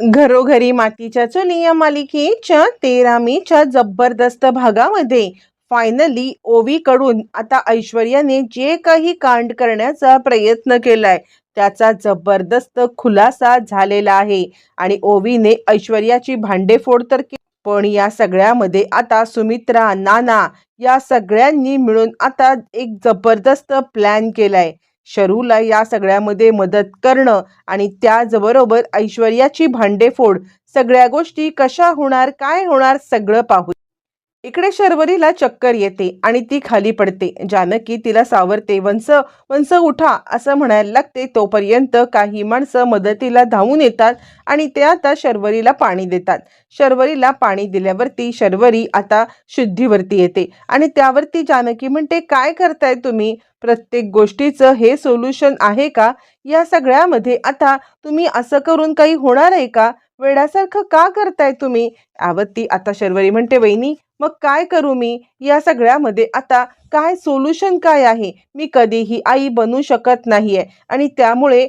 घरोघरी मातीच्या चुली या मालिकेच्या तेरामीच्या जबरदस्त भागामध्ये फायनली ओवीकडून आता ऐश्वर्याने जे काही कांड करण्याचा प्रयत्न केलाय त्याचा जबरदस्त खुलासा झालेला आहे. आणि ओवीने ऐश्वर्याची भांडेफोड तर केली पण या सगळ्यामध्ये आता सुमित्रा नाना या सगळ्यांनी मिळून आता एक जबरदस्त प्लॅन केलाय. शरूला या सगळ्यामध्ये मदत करणं आणि त्याचबरोबर ऐश्वर्याची भांडेफोड. सगळ्या गोष्टी कशा होणार काय होणार सगळं पाहू. इकडे शर्वरीला चक्कर येते आणि ती खाली पडते. जानकी तिला सावरते वंस वंस उठा असं म्हणायला लागते. तोपर्यंत काही माणसं मदतीला धावून येतात आणि ते आता शर्वरीला पाणी देतात. शर्वरीला पाणी दिल्यावरती शर्वरी आता शुद्धीवरती येते आणि त्यावरती जानकी म्हणते काय करताय तुम्ही? प्रत्येक गोष्टीचं हे सोल्युशन आहे का? या सगळ्यामध्ये आता तुम्ही असं करून काही होणार आहे का? वेड्यासारखं का करताय तुम्ही? आवत्ती आता शर्वरी म्हणते वहिनी मग काय करू मी? या सगळ्यामध्ये आता काय सोल्युशन काय आहे? मी कधीही आई बनू शकत नाहीये आणि त्यामुळे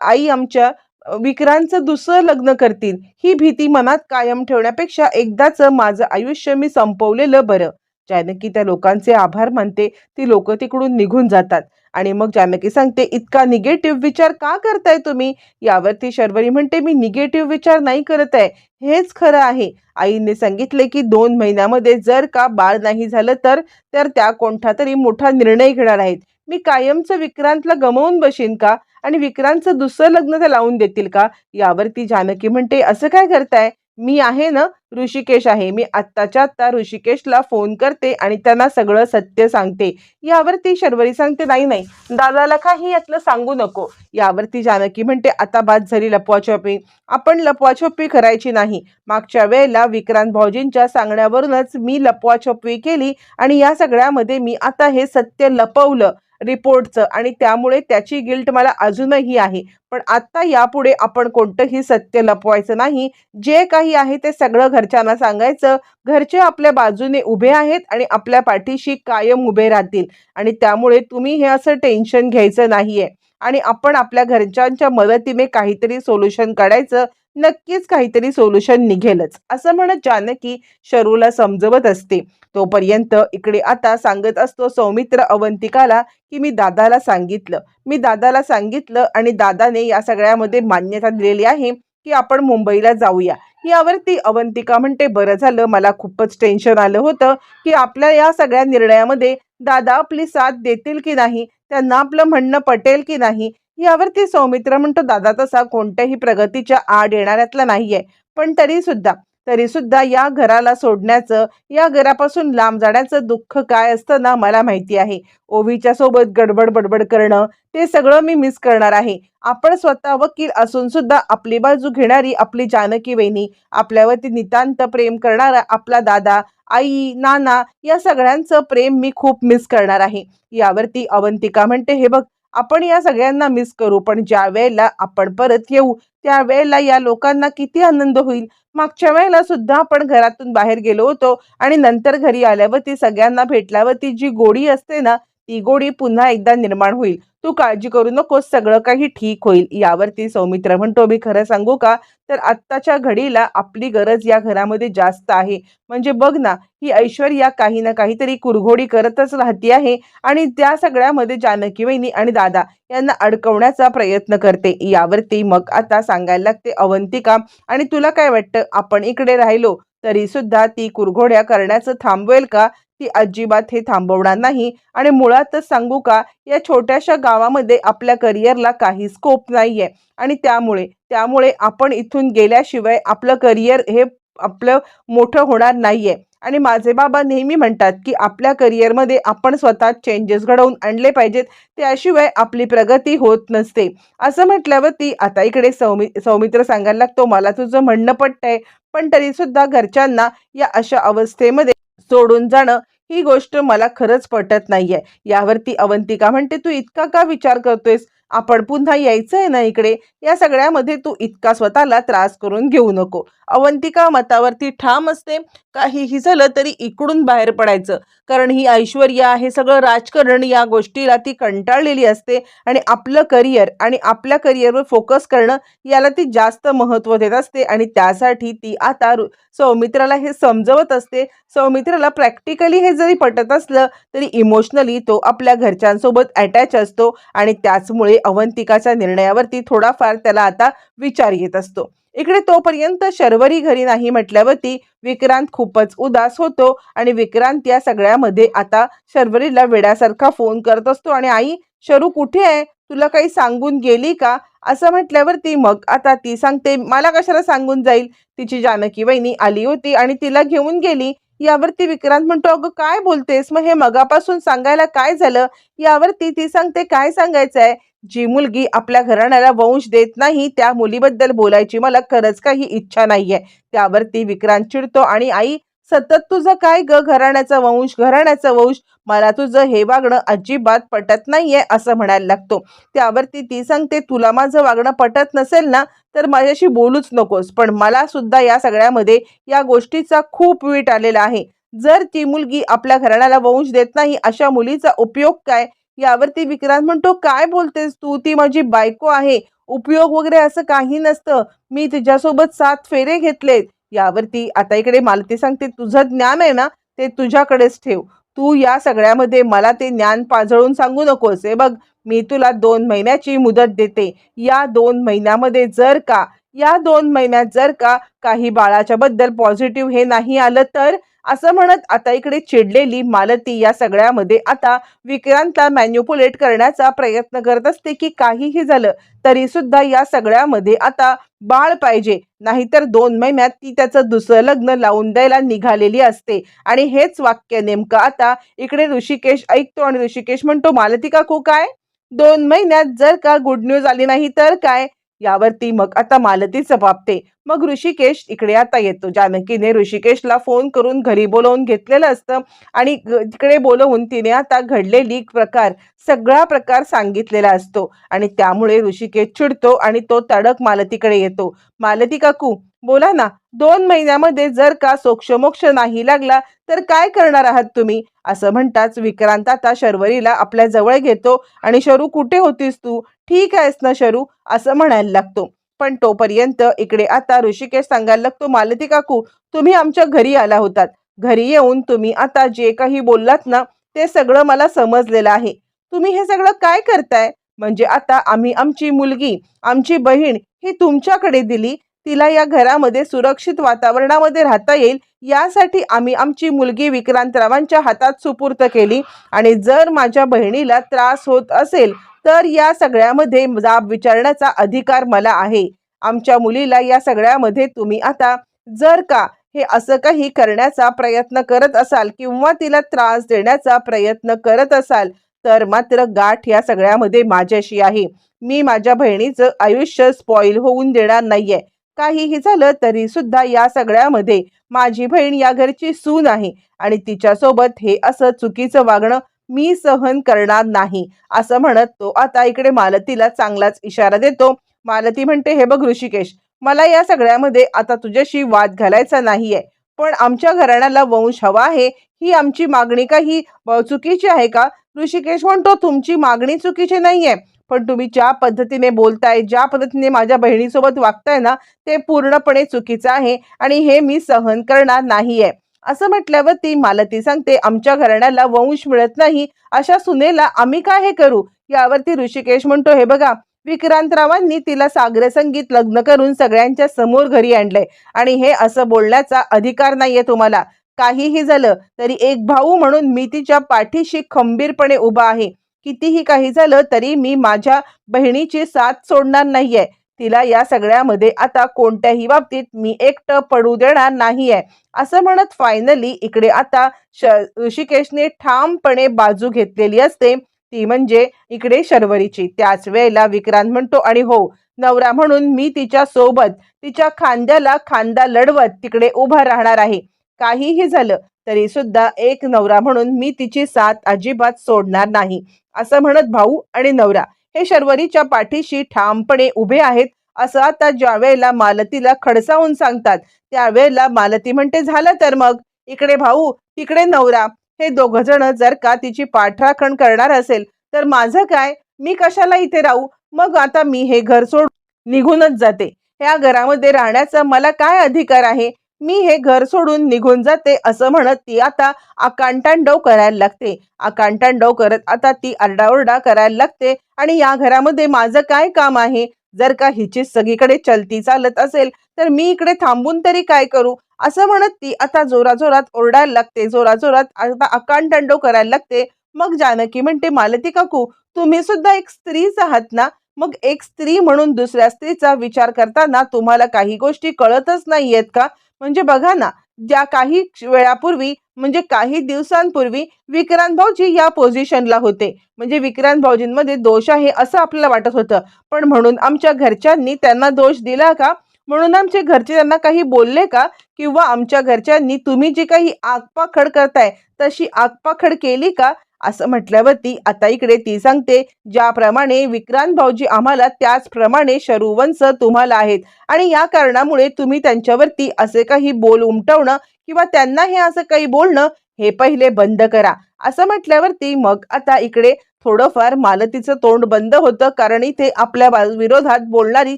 आई आमच्या विक्रांतचं विक्रांचं दुसरं लग्न करतील. ही भीती मनात कायम ठेवण्यापेक्षा एकदाच माझं आयुष्य मी संपवलेलं बरं. जानकी त्या लोकांचे आभार मानते. ती लोक तिकडून निघून जातात. आणि मग जानकी सांगते इतका निगेटिव्ह विचार का करताय तुम्ही? यावरती शर्वरी म्हणते मी निगेटिव्ह विचार नाही करत आहे. हेच खरं आहे. आईने सांगितले की दोन महिन्यामध्ये जर का बाळ नाही झालं तर तर त्या कोणता तरी मोठा निर्णय घेणार आहेत. मी कायमचं विक्रांतला गमावून बसेन का? आणि विक्रांतचं दुसरं लग्न ते लावून देतील का? यावरती जानकी म्हणते असं काय करताय? मी आहे ना ऋषिकेश आहे. मी आत्ताच्या आत्ता ऋषिकेशला फोन करते आणि त्यांना सगळं सत्य सांगते. यावरती शर्वरी सांगते नाही नाही दादाला काही यातलं सांगू नको. यावरती जानकी म्हणते आता बाद झाली लपवाछपी आपण लपवाछोपी करायची नाही. मागच्या वेळेला विक्रांत भाऊजींच्या सांगण्यावरूनच मी लपवाछपवी केली आणि या सगळ्यामध्ये मी आता हे सत्य लपवलं. रिपोर्टचं. आणि त्यामुळे त्याची गिल्ट मला अजूनही आहे. पण आत्ता यापुढे आपण कोणतंही सत्य लपवायचं नाही. जे काही आहे ते सगळं घरच्यांना सांगायचं. घरचे आपल्या बाजूने उभे आहेत आणि आपल्या पाठीशी कायम उभे राहतील. आणि त्यामुळे तुम्ही हे असं टेन्शन घ्यायचं नाहीये. आणि आपण आपल्या घरच्यांच्या मदतीने काहीतरी सोल्युशन काढायचं. नक्कीच काहीतरी सोल्युशन निघेलच. असं म्हणत जानकी शरूला समजवत असते. तोपर्यंत इकडे आता सांगत असतो सौमित्र अवंतिकाला की मी दादाला सांगितलं. मी दादाला सांगितलं आणि दादाने या सगळ्यामध्ये मान्यता दिलेली आहे की आपण मुंबईला जाऊया. यावरती अवंतिका म्हणते बरं झालं मला खूपच टेन्शन आलं होतं की आपल्या या सगळ्या निर्णयामध्ये दादा आपली साथ देतील की नाही? त्यांना आपलं म्हणणं पटेल की नाही? यावरती सौमित्र म्हणतो दादा तसा कोणत्याही प्रगतीच्या आड येणाऱ्यातला नाहीये. पण तरी सुद्धा तरी सुद्धा या घराला सोडण्याचं या घरापासून लांब जाण्याचं दुःख काय असतं ना मला माहिती आहे. ओवीच्या सोबत गडबड बडबड करणं ते सगळं मी मिस करणार आहे. आपण स्वतः वकील असून सुद्धा आपली बाजू घेणारी आपली जानकी वहिनी आपल्यावरती नितांत प्रेम करणारा आपला दादा आई नाना या सगळ्यांचं प्रेम मी खूप मिस करणार आहे. यावरती अवंतिका म्हणते हे बघ आपण या सगळ्यांना मिस करू पण ज्या वेळेला आपण परत येऊ त्या वेळेला या लोकांना किती आनंद होईल? मागच्या वेळेला सुद्धा आपण घरातून बाहेर गेलो होतो आणि नंतर घरी आल्यावरती सगळ्यांना भेटल्यावरती जी गोडी असते ना ती गोडी पुन्हा एकदा निर्माण होईल. तू काळजी करू नकोस सगळं काही ठीक होईल. यावरती सौमित्र म्हणतो मी खरं सांगू का? तर आत्ताच्या घडीला आपली गरज या घरामध्ये जास्त आहे. म्हणजे बघ ना ही ऐश्वर्या काही ना काहीतरी कुरघोडी करतच राहती आहे आणि त्या सगळ्यामध्ये जानकी वहिनी आणि दादा यांना अडकवण्याचा प्रयत्न करते. यावरती मग आता सांगायला लागते अवंतिका आणि तुला काय वाटतं? आपण इकडे राहिलो तरी सुद्धा ती कुरघोड्या करण्याचं थांबवेल का? ती अजिबात हे थांबवणार नाही. आणि मुळातच सांगू का या छोट्याशा गावामध्ये आपल्या करिअरला काही स्कोप नाही आहे आणि त्यामुळे त्यामुळे आपण इथून गेल्याशिवाय आपलं करिअर हे आपलं मोठं होणार नाहीये. आणि माझे बाबा नेहमी म्हणतात की आपल्या करिअरमध्ये आपण स्वतः चेंजेस घडवून आणले पाहिजेत. त्याशिवाय आपली प्रगती होत नसते. असं म्हटल्यावरती आता इकडे सौमि सौमित्र सांगायला लागतो मला तुझं म्हणणं पटतंय. पण तरीसुद्धा घरच्यांना या अशा अवस्थेमध्ये सोडून जाणं ही गोष्ट मला खरंच पटत नाहीये. यावरती अवंतिका म्हणते तू इतका का विचार करतोयस? आपण पुन्हा यायचं आहे ना इकडे? या सगळ्यामध्ये तू इतका स्वतःला त्रास करून घेऊ नको. अवंतिका मतावरती ठाम असते. काहीही झालं तरी इकडून बाहेर पडायचं. कारण ही ऐश्वर्या हे सगळं राजकारण या गोष्टीला ती कंटाळलेली असते. आणि आपलं करिअर आणि आपल्या करिअरवर फोकस करणं याला ती जास्त महत्त्व देत असते. आणि त्यासाठी ती आता रु- सौमित्राला हे समजवत असते. सौमित्राला प्रॅक्टिकली हे जरी पटत असलं तरी इमोशनली तो आपल्या घरच्यांसोबत अटॅच असतो. आणि त्याचमुळे अवंतिकाच्या निर्णयावरती थोडाफार त्याला आता विचार येत असतो. इकडे तोपर्यंत शर्वरी घरी नाही म्हटल्यावरती विक्रांत खूपच उदास होतो आणि विक्रांत या सगळ्यामध्ये आता शर्वरीला वेड्यासारखा फोन करत असतो आणि आई शरू कुठे आहे? तुला काही सांगून गेली का? असं म्हटल्यावरती मग आता ती सांगते मला कशाला सांगून जाईल? तिची जानकी वहिनी आली होती आणि तिला घेऊन गेली. यावरती विक्रांत म्हणतो अगं काय बोलतेस? मग हे मगापासून सांगायला काय झालं? यावरती ती सांगते काय सांगायचं आहे जी मुलगी आपल्या घराण्याला वंश देत नाही त्या मुलीबद्दल बोलायची मला खरंच काही इच्छा नाहीये. त्यावरती विक्रांत चिडतो आणि आई सतत तुझं काय ग घराण्याचा वंश घराण्याचा वंश? मला तुझं हे वागणं अजिबात पटत नाहीये असं म्हणायला लागतो. त्यावरती ती सांगते तुला माझं वागणं पटत नसेल ना तर माझ्याशी बोलूच नकोस. पण मला सुद्धा या सगळ्यामध्ये या गोष्टीचा खूप वीट आलेला आहे. जर ती मुलगी आपल्या घराण्याला वंश देत नाही अशा मुलीचा उपयोग काय? यावरती विक्रांत म्हणतो काय बोलतेस तू? ती माझी बायको आहे. उपयोग वगैरे असं काही नसतं. मी तिच्यासोबत सात फेरे घेतलेत. यावरती आता इकडे मालती सांगते तुझं ज्ञान आहे ना ते तुझ्याकडेच ठेव. तू या सगळ्यामध्ये मला ते ज्ञान पाजळून सांगू नकोस. हे बघ मी तुला दोन महिन्याची मुदत देते. या दोन महिन्यामध्ये जर का या दोन महिन्यात जर का काही बाळाच्या बद्दल पॉझिटिव्ह हे नाही आलं तर असं म्हणत आता इकडे चिडलेली मालती या सगळ्यामध्ये आता विक्रांतला मॅन्युपुलेट करण्याचा प्रयत्न करत असते की काहीही झालं तरी सुद्धा या सगळ्यामध्ये आता बाळ पाहिजे. नाहीतर दोन महिन्यात ती त्याचं दुसरं लग्न लावून द्यायला निघालेली असते. आणि हेच वाक्य नेमकं आता इकडे ऋषिकेश ऐकतो आणि ऋषिकेश म्हणतो मालती काकू काय? दोन महिन्यात जर का गुड न्यूज आली नाही तर काय? यावरती मग आता मालती जबाबते. मग ऋषिकेश इकडे आता येतो. जानकीने ऋषिकेशला फोन करून घरी बोलवून घेतलेलं असतं आणि इकडे तिकडे बोलवून तिने आता घडलेली प्रकार सगळा प्रकार सांगितलेला असतो. आणि त्यामुळे ऋषिकेश चिडतो आणि तो तडक मालतीकडे येतो. मालती काकू बोला ना दोन महिन्यामध्ये जर का सोक्षमोक्ष नाही लागला तर काय करणार आहात तुम्ही? असं म्हणताच विक्रांत आता शर्वरीला आपल्या जवळ घेतो. आणि शरू कुठे होतीस तू? ठीक आहेस ना शरू? असं म्हणायला लागतो. पण तोपर्यंत इकडे आता ऋषिकेश सांगायला लागतो मालती काकू तुम्ही आमच्या घरी आला होतात. घरी येऊन तुम्ही आता जे काही बोललात ना ते सगळं मला समजलेलं आहे. तुम्ही हे सगळं काय करताय? म्हणजे आता आम्ही आमची मुलगी आमची बहीण ही तुमच्याकडे दिली तिला या घरामध्ये सुरक्षित वातावरणामध्ये राहता येईल यासाठी आम्ही आमची मुलगी विक्रांतरावांच्या हातात सुपूर्त केली आणि जर माझ्या बहिणीला त्रास होत असेल तर या सगळ्यामध्ये जाब विचारण्याचा अधिकार मला आहे. आमच्या मुलीला या सगळ्यामध्ये तुम्ही आता जर का हे असं काही करण्याचा प्रयत्न करत असाल किंवा तिला त्रास देण्याचा प्रयत्न करत असाल तर मात्र गाठ या सगळ्यामध्ये माझ्याशी आहे. मी माझ्या बहिणीचं आयुष्य स्पॉईल होऊन देणार नाहीये. काहीही झालं तरी सुद्धा या सगळ्यामध्ये माझी बहीण या घरची सून आहे आणि तिच्यासोबत हे असं चुकीचं वागणं मी सहन करणार नाही असं म्हणत तो. आता इकडे मालतीला चांगलाच इशारा देतो. मालती म्हणते हे बघ ऋषिकेश मला या सगळ्यामध्ये आता तुझ्याशी वाद घालायचा नाहीये. पण आमच्या घराण्याला वंश हवा आहे. ही आमची मागणी काही ही चुकीची आहे का? ऋषिकेश म्हणतो तुमची मागणी चुकीची नाहीये. पण तुम्ही ज्या पद्धतीने बोलताय ज्या पद्धतीने माझ्या बहिणीसोबत वागताय ना ते पूर्णपणे चुकीचं आहे आणि हे मी सहन करणार नाहीये. असं म्हटल्यावर ती मालती सांगते आमच्या घराण्याला वंश मिळत नाही. अशा सुनेला आम्ही काय हे करू? यावरती ऋषिकेश म्हणतो हे बघा विक्रांतरावांनी तिला सागर संगीत लग्न करून सगळ्यांच्या समोर घरी आणलंय. आणि हे असं बोलण्याचा अधिकार नाहीये तुम्हाला. काहीही झालं तरी एक भाऊ म्हणून मी तिच्या पाठीशी खंबीरपणे उभा आहे. कितीही काही झालं तरी मी माझ्या बहिणीची साथ सोडणार नाहीये. तिला या सगळ्यामध्ये आता कोणत्याही बाबतीत मी एकटं पडू देणार नाही आहे असं म्हणत फायनली इकडे आता श ऋषिकेशने ठामपणे बाजू घेतलेली असते. ती म्हणजे इकडे शर्वरीची. त्याच वेळेला विक्रांत म्हणतो आणि हो नवरा म्हणून मी तिच्या सोबत तिच्या खांद्याला खांदा लढवत तिकडे उभा राहणार आहे. काहीही झालं तरी सुद्धा एक नवरा म्हणून मी तिची साथ अजिबात सोडणार नाही. असं म्हणत भाऊ आणि नवरा हे शर्वरीच्या पाठीशी ठामपणे उभे आहेत असं आता ज्या वेळेला मालतीला खडसावून सांगतात त्यावेळेला मालती म्हणते झालं तर मग. इकडे भाऊ तिकडे नवरा. हे दोघ जण जर का तिची पाठराखण करणार असेल तर माझं काय? मी कशाला इथे राहू? मग आता मी हे घर सोड निघूनच जाते. ह्या घरामध्ये राहण्याचा मला काय अधिकार आहे? मी हे घर सोडून निघून जाते असं म्हणत ती आता आकांटांडव करायला लागते. आकांटांडव करत आता ती आरडाओरडा करायला लागते आणि या घरामध्ये माझं काय काम आहे? जर का हिची सगळीकडे चलती चालत असेल तर मी इकडे थांबून तरी काय करू? असं म्हणत ती आता जोराजोरात ओरडायला लागते. जोराजोरात आता आकांटांडव करायला लागते. मग जानकी म्हणते मालती काकू तुम्ही सुद्धा एक स्त्रीच आहात ना? मग एक स्त्री म्हणून दुसऱ्या स्त्रीचा विचार करताना तुम्हाला काही गोष्टी कळतच नाहीयेत का? म्हणजे बघा ना ज्या काही वेळापूर्वी म्हणजे काही दिवसांपूर्वी विक्रांत भाऊजी या पोझिशनला होते. म्हणजे विक्रांत भाऊजींमध्ये दोष आहे असं आपल्याला वाटत होतं. पण म्हणून आमच्या घरच्यांनी त्यांना दोष दिला का? म्हणून आमचे घरचे त्यांना काही बोलले का? किंवा आमच्या घरच्यांनी तुम्ही जी काही आगपाखड करताय तशी आगपाखड केली का? असं म्हटल्यावरती आता इकडे ती सांगते ज्याप्रमाणे विक्रांत भाऊजी आम्हाला त्याचप्रमाणे शरुवंश तुम्हाला आहेत. आणि या कारणामुळे तुम्ही त्यांच्यावरती असे काही बोल उमटवणं किंवा त्यांना हे असं काही बोलणं हे पहिले बंद करा. असं म्हटल्यावरती मग आता इकडे थोडंफार मालतीचं तोंड बंद होतं कारण इथे आपल्या विरोधात बोलणारी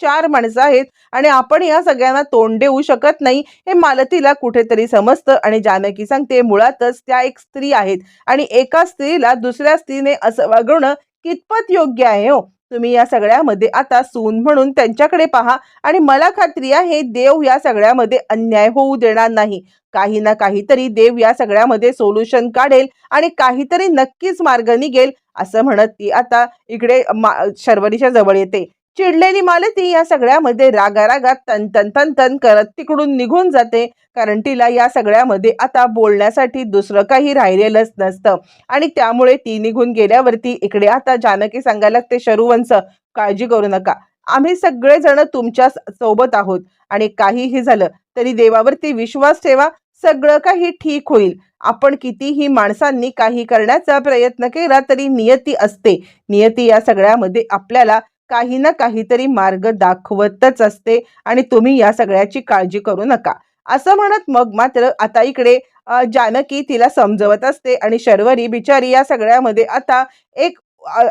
चार माणसं आहेत आणि आपण या सगळ्यांना तोंड देऊ शकत नाही हे मालतीला कुठेतरी समजतं आणि जानकी सांगते मुळातच त्या एक स्त्री आहेत आणि एका स्त्रीला दुसऱ्या स्त्रीने असं वागवणं कितपत योग्य आहे हो? तुम्ही या सगळ्यामध्ये आता सून म्हणून त्यांच्याकडे पहा आणि मला खात्री आहे देव या सगळ्यामध्ये अन्याय होऊ देणार नाही. काही ना काहीतरी देव या सगळ्यामध्ये सोल्युशन काढेल आणि काहीतरी नक्कीच मार्ग निघेल असं म्हणत ती आता इकडे मा शर्वरीच्या जवळ येते. चिडलेली मालती या सगळ्यामध्ये रागारागात तन तन तन तन करत तिकडून निघून जाते. कारण तिला या सगळ्यामध्ये आता बोलण्यासाठी दुसरं काही राहिलेलंच नसतं. आणि त्यामुळे ती निघून गेल्यावरती इकडे आता जानकी सांगायला ते शरुवंश काळजी करू नका. आम्ही सगळेजण तुमच्यासोबत आहोत. आणि काहीही झालं तरी देवावरती विश्वास ठेवा. सगळं काही ठीक होईल. आपण कितीही माणसांनी काही करण्याचा प्रयत्न केला तरी नियती असते. नियती या सगळ्यामध्ये आपल्याला काही ना काहीतरी मार्ग दाखवतच असते आणि तुम्ही या सगळ्याची काळजी करू नका. असं म्हणत मग मात्र आता इकडे जानकी तिला समजवत असते आणि शर्वरी बिचारी या सगळ्यामध्ये आता एक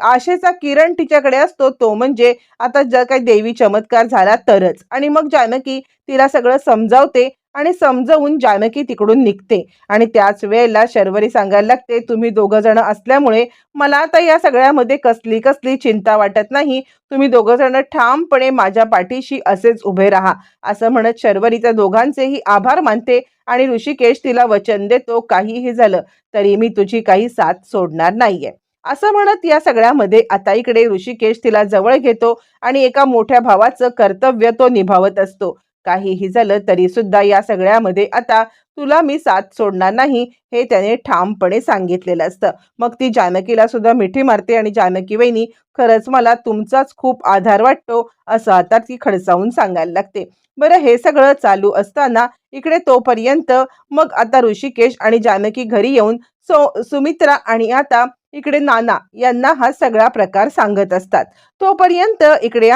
आशेचा किरण तिच्याकडे असतो तो म्हणजे आता जर काही देवी चमत्कार झाला तरच. आणि मग जानकी तिला सगळं समजावते आणि समजावून जानकी तिकडून निघते. आणि त्याच वेळेला शर्वरी सांगायला लागते तुम्ही दोघं जण असल्यामुळे मला आता या सगळ्यामध्ये कसली कसली चिंता वाटत नाही. तुम्ही दोघं जण ठामपणे माझ्या पाठीशी असेच उभे राहा. असं म्हणत शर्वरी त्या दोघांचेही आभार मानते आणि ऋषिकेश तिला वचन देतो काहीही झालं तरी मी तुझी काही साथ सोडणार नाहीये. असं म्हणत या सगळ्यामध्ये आता इकडे ऋषिकेश तिला जवळ घेतो आणि एका मोठ्या भावाचं कर्तव्य तो निभावत असतो. काहीही झालं तरी सुद्धा या सगळ्यामध्ये आता तुला मी साथ सोडणार नाही हे त्याने ठामपणे सांगितलेलं असतं. मग ती जानकीला सुद्धा मिठी मारते आणि जानकी वहिनी खरंच मला तुमचाच खूप आधार वाटतो असं आता ती खडसावून सांगायला लागते. बरं हे सगळं चालू असताना इकडे तोपर्यंत मग आता ऋषिकेश आणि जानकी घरी येऊन सो सुमित्रा आणि आता इकडे नाना यांना हा सगळा प्रकार सांगत असतात. तोपर्यंत इकडे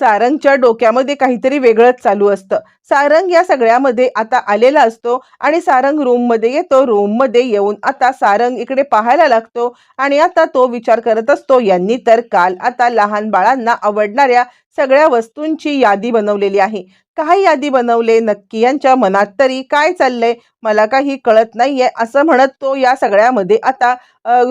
सारंगच्या डोक्यामध्ये काहीतरी वेगळंच चालू असतं. सारंग या सगळ्यामध्ये आता आलेला असतो आणि सारंग रूममध्ये येतो. रूममध्ये येऊन आता सारंग इकडे पाहायला लागतो आणि आता तो विचार करत असतो यांनी तर काल आता लहान बाळांना आवडणाऱ्या सगळ्या वस्तूंची यादी बनवलेली आहे. काय यादी बनवले नक्की यांच्या मनात तरी काय चाललंय? मला काही कळत नाहीये असं म्हणत तो या सगळ्यामध्ये आता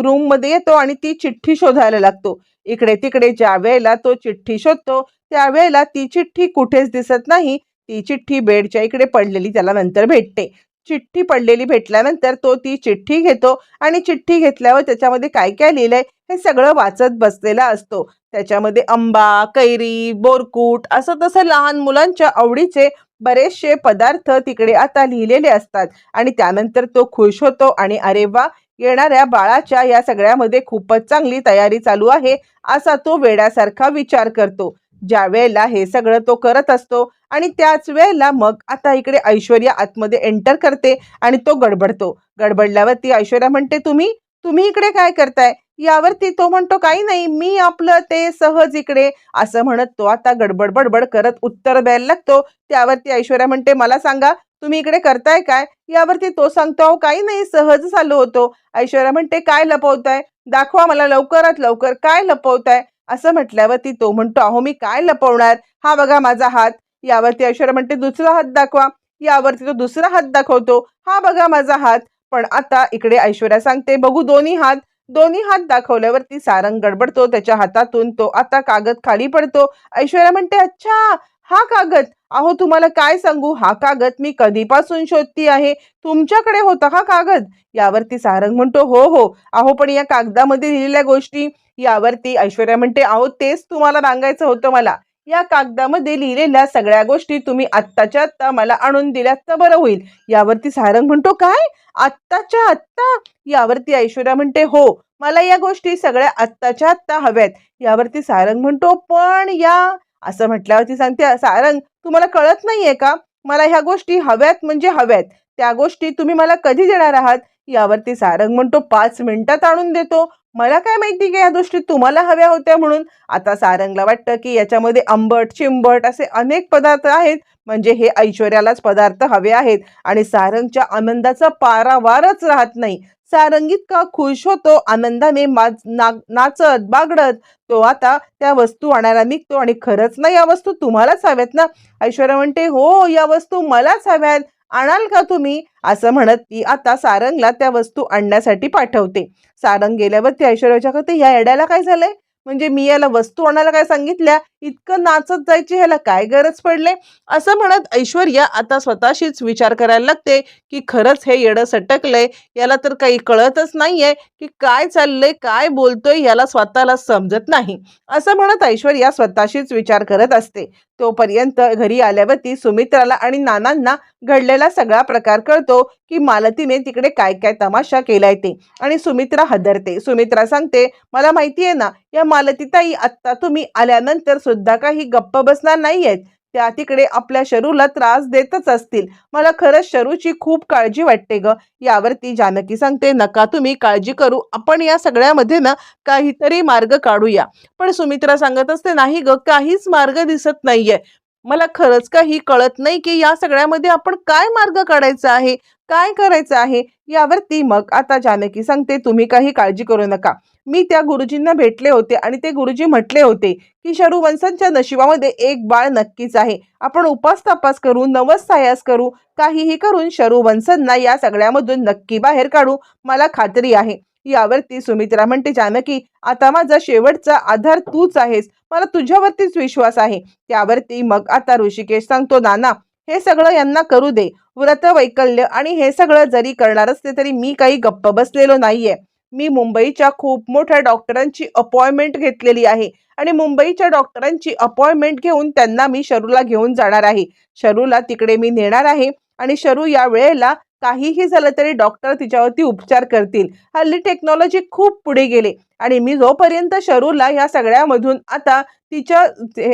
रूममध्ये येतो आणि ती चिठ्ठी शोधायला लागतो. इकडे तिकडे ज्या वेळेला तो चिठ्ठी शोधतो त्यावेळेला ती चिठ्ठी कुठेच दिसत नाही. ती चिठ्ठी बेडच्या इकडे पडलेली त्याला नंतर भेटते. चिठ्ठी पडलेली भेटल्यानंतर तो ती चिठ्ठी घेतो आणि चिठ्ठी घेतल्यावर त्याच्यामध्ये काय काय लिहिलंय हे सगळं वाचत बसलेला असतो. त्याच्यामध्ये आंबा कैरी बोरकूट असं तसं लहान मुलांच्या आवडीचे बरेचसे पदार्थ तिकडे आता लिहिलेले असतात. आणि त्यानंतर तो खुश होतो आणि अरे वा! येणाऱ्या बाळाच्या या सगळ्यामध्ये खूपच चांगली तयारी चालू आहे असा तो वेड्यासारखा विचार करतो. ज्या वेळेला हे सगळं तो करत असतो आणि त्याच वेळेला मग आता इकडे ऐश्वर्या आतमध्ये एंटर करते आणि तो गडबडतो. गडबडल्यावर ती ऐश्वर्या म्हणते तुम्ही तुम्ही इकडे काय करताय? यावरती तो म्हणतो काही नाही मी आपलं ते सहज इकडे. असं म्हणत तो आता गडबड बडबड करत उत्तर द्यायला लागतो. त्यावरती ऐश्वर्या म्हणते मला सांगा तुम्ही इकडे करताय काय? यावरती तो सांगतो अहो काही नाही सहज आलो होतो. ऐश्वर्या म्हणते काय लपवताय? दाखवा मला लवकरात लवकर काय लपवताय? असं म्हटल्यावरती तो म्हणतो अहो मी काय लपवणार? हा बघा माझा हात. यावरती ऐश्वर्या म्हणते दुसरा हात दाखवा. यावरती तो दुसरा हात दाखवतो हा बघा माझा हात. पण आता इकडे ऐश्वर्या सांगते बघू दोन्ही हात. दोन्ही हात दाखवल्यावरती सारंग गडबडतो त्याच्या हातातून तो आता कागद खाली पडतो. ऐश्वर्या म्हणते अच्छा हा कागद. अहो तुम्हाला काय सांगू? हा कागद मी कधीपासून शोधती आहे? तुमच्याकडे होता हा कागद? यावरती सारंग म्हणतो हो हो. अहो पण या कागदामध्ये लिहिलेल्या गोष्टी यावरती ऐश्वर्या म्हणते अहो तेच तुम्हाला सांगायचं होतं मला. या कागदामध्ये लिहिलेल्या सगळ्या गोष्टी तुम्ही आत्ताच्या आत्ता मला आणून दिल्यात तर बरं होईल. यावरती सारंग म्हणतो काय? आत्ताच्या आत्ता? यावरती ऐश्वर्या म्हणते हो मला या गोष्टी सगळ्या आत्ताच्या आत्ता हव्यात. यावरती सारंग म्हणतो पण या असं म्हटल्यावरती सांगते सारंग तुम्हाला कळत नाहीये का? मला ह्या गोष्टी हव्यात म्हणजे हव्यात. त्या गोष्टी तुम्ही मला कधी देणार आहात? यावरती सारंग म्हणतो पाच मिनिटात आणून देतो. मला काय माहिती की या गोष्टी तुम्हाला हव्या होत्या म्हणून? आता सारंगला वाटतं की याच्यामध्ये आंबट चिंबट असे अनेक पदार्थ आहेत. म्हणजे हे ऐश्वर्यालाच पदार्थ हवे आहेत. आणि सारंगच्या आनंदाचा पारावारच राहत नाही. सारंगीत का खुश होतो? आनंदाने नाचत बागडत. तो आता त्या वस्तू आणायला निघतो आणि खरंच ना या वस्तू तुम्हालाच हव्यात ना? ऐश्वर्या म्हणते हो या वस्तू मलाच हव्यात. आणाल का तुम्ही? असं म्हणत ती आता सारंगला त्या वस्तू आणण्यासाठी पाठवते. सारंग गेल्यावर ती ऐश्वर्याच्या करते या येड्याला काय झालंय? म्हणजे मी याला वस्तू आणायला काय सांगितल्या? इतकं नाचत जायची ह्याला काय गरज पडले? असं म्हणत ऐश्वर्या आता स्वतःशीच विचार करायला लागते की खरंच हे येडं सटकलंय. याला तर काही कळतच नाहीये की काय चाललंय काय बोलतोय याला स्वतःला समजत नाही. असं म्हणत ऐश्वर्या स्वतःशीच विचार करत असते. तोपर्यंत घरी आल्यावरती सुमित्राला आणि नानांना घडलेला सगळा प्रकार कळतो की मालतीने तिकडे काय काय तमाशा केलाय ते. आणि सुमित्रा हदरते. सुमित्रा सांगते मला माहिती आहे ना या मालतीताई आत्ता तुम्ही आल्यानंतर सुद्धा काही गप्प बसणार नाहीयेत. त्या तिकडे आपल्या शरूला त्रास देतच असतील. मला खरंच शरूची खूप काळजी वाटते ग. यावरती जानकी सांगते नका तुम्ही काळजी करू. आपण या सगळ्यामध्ये ना काहीतरी मार्ग काढूया. पण सुमित्रा सांगत असते नाही ग काहीच मार्ग दिसत नाहीये. मला खरंच काही कळत नाही की या सगळ्यामध्ये आपण काय मार्ग काढायचा आहे? काय करायचं आहे? यावरती मग आता जानकी सांगते तुम्ही काही काळजी करू नका. मी त्या गुरुजींना भेटले होते आणि ते गुरुजी म्हटले होते की शरू वंशांच्या नशिबामध्ये एक बाळ नक्कीच आहे. आपण उपास तपास करू नवस सायास करू काहीही करून शरू वंशांना या सगळ्यामधून नक्की बाहेर काढू मला खात्री आहे. यावरती सुमित्रा म्हणते जानकी आता माझा शेवटचा आधार तूच आहेस. मला तुझ्यावरतीच विश्वास आहे. त्यावरती मग आता ऋषिकेश सांगतो नाना हे सगळं यांना करू दे. व्रत वैकल्य आणि हे सगळं जरी करणार असते तरी मी काही गप्प बसलेलो नाहीये. मी मुंबईच्या खूप मोठ्या डॉक्टरांची अपॉइंटमेंट घेतलेली आहे आणि मुंबईच्या डॉक्टरांची अपॉइंटमेंट घेऊन त्यांना मी शरूला घेऊन जाणार आहे. शरूला तिकडे मी नेणार आहे आणि शरू या वेळेला काहीही झालं तरी डॉक्टर तिच्यावरती उपचार करतील. हल्ली टेक्नॉलॉजी खूप पुढे गेले. आणि मी जोपर्यंत शरूला ह्या सगळ्यामधून आता तिच्या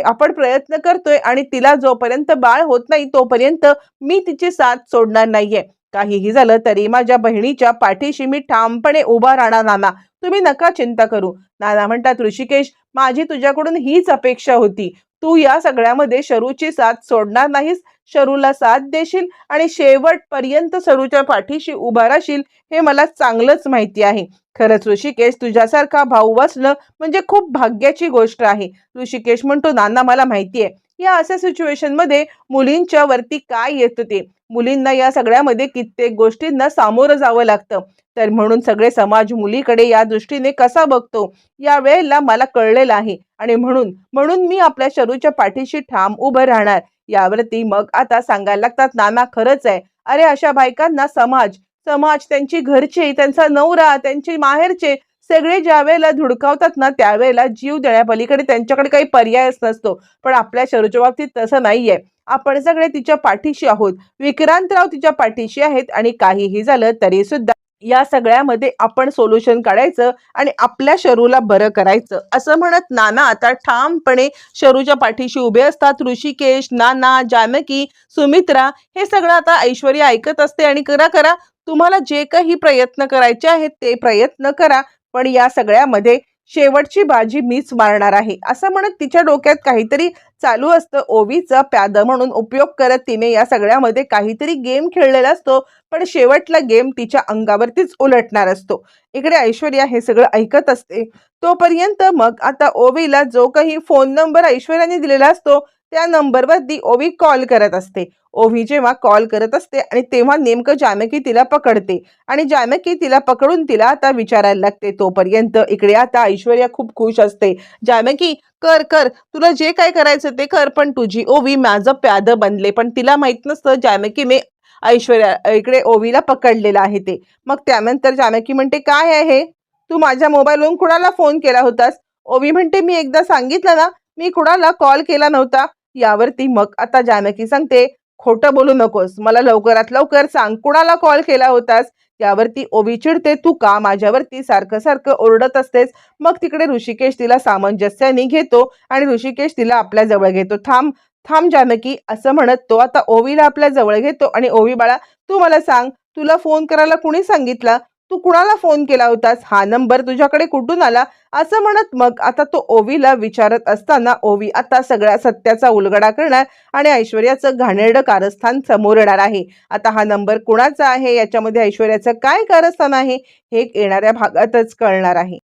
आपण प्रयत्न करतोय आणि तिला जोपर्यंत बाळ होत नाही तोपर्यंत मी तिची साथ सोडणार नाहीये. काहीही झालं तरी माझ्या बहिणीच्या पाठीशी मी ठामपणे उभा राहणार नाना. तुम्ही नका चिंता करू. नाना म्हणतात ऋषिकेश माझी तुझ्याकडून हीच अपेक्षा होती. तू या सगळ्यामध्ये शरूची साथ सोडणार नाहीस शरूला साथ देशील आणि शेवटपर्यंत शरूच्या पाठीशी उभा राहशील हे मला चांगलंच माहिती आहे. खरंच ऋषिकेश तुझ्यासारखा भाऊ असणं म्हणजे खूप भाग्याची गोष्ट आहे. ऋषिकेश म्हणतो नाना मला माहिती आहे. या अशा सिच्युएशनमध्ये मुलींच्या वरती काय येतं ते? मुलींना या सगळ्यामध्ये कित्येक गोष्टींना सामोरं जावं लागतं. तर म्हणून सगळे समाज मुलीकडे या दृष्टीने कसा बघतो या वेळेला मला कळलेलं आहे. आणि म्हणून म्हणून मी आपल्या शरूच्या पाठीशी ठाम उभं राहणार. यावरती मग आता सांगायला लागतात नाना खरंच आहे. अरे अशा बायकांना समाज समाज त्यांची घरचे त्यांचा नवरा त्यांचे माहेरचे सगळे ज्या वेळेला धुडकावतात ना त्यावेळेला जीव देण्यापलीकडे त्यांच्याकडे काही पर्यायच नसतो. पण आपल्या शरूच्या बाबतीत तसं नाहीये. आपण सगळे तिच्या पाठीशी आहोत. विक्रांतराव तिच्या पाठीशी आहेत आणि काहीही झालं तरी सुद्धा या सगळ्यामध्ये आपण सोल्युशन काढायचं आणि आपल्या शरूला बरं करायचं. असं म्हणत नाना आता ठामपणे शरूच्या पाठीशी उभे असतात. ऋषिकेश नाना जानकी सुमित्रा हे सगळं आता ऐश्वर्या ऐकत असते आणि करा करा तुम्हाला जे काही प्रयत्न करायचे आहेत ते प्रयत्न करा पण या सगळ्यामध्ये शेवटची बाजी मीच मारणार आहे. असं म्हणत तिच्या डोक्यात काहीतरी चालू असतं. ओवीचा प्याद म्हणून उपयोग करत तिने या सगळ्यामध्ये काहीतरी गेम खेळलेला असतो पण शेवटला गेम तिच्या अंगावरतीच उलटणार असतो. इकडे ऐश्वर्या हे सगळं ऐकत असते. तोपर्यंत मग आता ओवीला जो काही फोन नंबर ऐश्वर्याने दिलेला असतो त्या नंबरवरती ओवी कॉल करत असते. ओवी जेव्हा कॉल करत असते आणि तेव्हा नेमकं जानकी तिला पकडते. आणि जानकी तिला पकडून तिला आता विचारायला लागते तोपर्यंत. इकडे आता ऐश्वर्या खूप खुश असते. जानकी कर कर तुला जे काय करायचं ते कर पण तुझी ओवी माझं प्याद बनले. पण तिला माहीत नसतं जानकीने ऐश्वर्या इकडे ओवीला पकडलेलं आहे ते. मग त्यानंतर जानकी म्हणते काय आहे? तू माझ्या मोबाईलवरून कुणाला फोन केला होतास? ओवी म्हणते मी एकदा सांगितलं ना मी कुणाला कॉल केला नव्हता. यावरती मग आता जानकी सांगते खोटं बोलू नकोस. मला लवकरात लवकर सांग कुणाला कॉल केला होतास? यावरती ओवी चिडते तू का माझ्यावरती सारखं सारखं ओरडत असतेस? मग तिकडे ऋषिकेश तिला सामंजस्याने घेतो आणि ऋषिकेश तिला आपल्या जवळ घेतो. थांब थांब जानकी असं म्हणत तो आता ओवीला आपल्या जवळ घेतो आणि ओवी बाळा तू मला सांग तुला फोन करायला कुणी सांगितला? तू कुणाला फोन केला होतास? हा नंबर तुझ्याकडे कुठून आला? असं म्हणत मग आता तो ओवीला विचारत असताना ओवी आता सगळ्या सत्याचा उलगडा करणार आणि ऐश्वर्याचं घाणेरडं कारस्थान समोर येणार आहे. आता हा नंबर कुणाचा आहे? याच्यामध्ये ऐश्वर्याचं काय कारस्थान आहे? हे येणाऱ्या भागातच कळणार आहे.